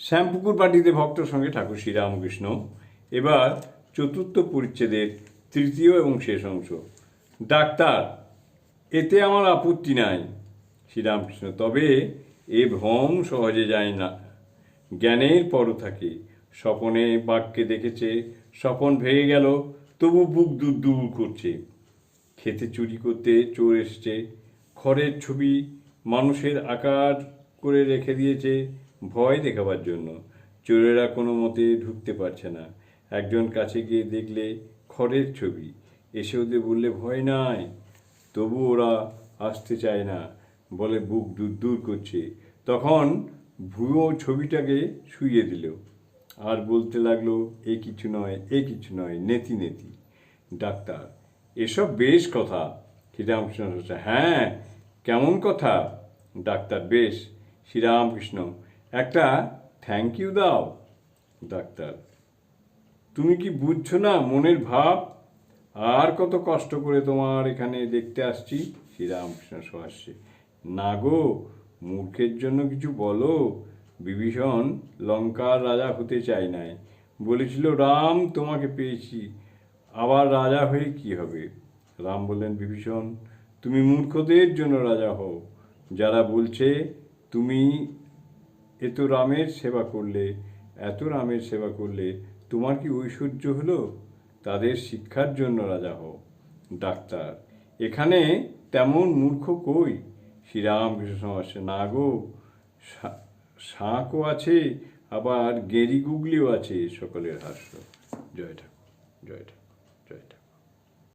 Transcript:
শ্যামপুকুর পার্টিতে ভক্তর সঙ্গে ঠাকুর শ্রীরামকৃষ্ণ। এবার চতুর্থ পরিচ্ছেদের তৃতীয় এবং শেষ অংশ। ডাক্তার, এতে আমার আপত্তি নাই, শ্রীরামকৃষ্ণ, তবে এ ভ্রম সহজে যায় না। জ্ঞানের পর থাকে, স্বপনে বাক্যে দেখেছে, স্বপন ভেঙে গেল, তবু বুক দূর দূর করছে। খেতে চুরি করতে চোর এসছে, খড়ের ছবি মানুষের আকার করে রেখে দিয়েছে ভয় দেখাবার জন্য। চোরেরা কোনো মতে ঢুকতে পারছে না। একজন কাছে গিয়ে দেখলে খড়ের ছবি। এসে ওদের বললে, ভয় নাই। তবু ওরা আসতে চায় না। বলে বুক দূর দূর করছে। তখন ভুয়ো ছবিটাকে শুইয়ে দিল। আর বলতে লাগল, এ কিছু নয়, এ কিছু নয়, নেতি নেতি। ডাক্তার, এসব বেশ কথা। শ্রীরামকৃষ্ণ হ্যাঁ কেমন কথা? ডাক্তার, বেশ। শ্রীরামকৃষ্ণ একটা থ্যাংক ইউ দাও, ডাক্তার। তুমি কি বুঝছ না মনের ভাব? আর কত কষ্ট করে তোমার এখানে দেখতে আসছি? শ্রীরামকৃষ্ণ সহাস্যে না গো, মূর্খের জন্য কিছু বলো? বিভীষণ লঙ্কার রাজা হতে চায় নাই। বলেছিল, রাম, তোমাকে পেয়েছি। আবার রাজা হয়ে কি হবে? রাম বললেন, বিভীষণ, তুমি মূর্খদের জন্য রাজা হও। যারা বলছে, তুমি এত রামের সেবা করলে, এত রামের সেবা করলে তোমার কি ঐশ্বর্য হলো? তাদের শিক্ষার জন্য রাজা হও। ডাক্তার, এখানে তেমন মূর্খ কই? শ্রীরামকৃষ্ণ সমাসে না গো শাঁকও আছে, আবার গেরি গুগলিও আছে সকলের হাস্য। জয় ঠাকুর।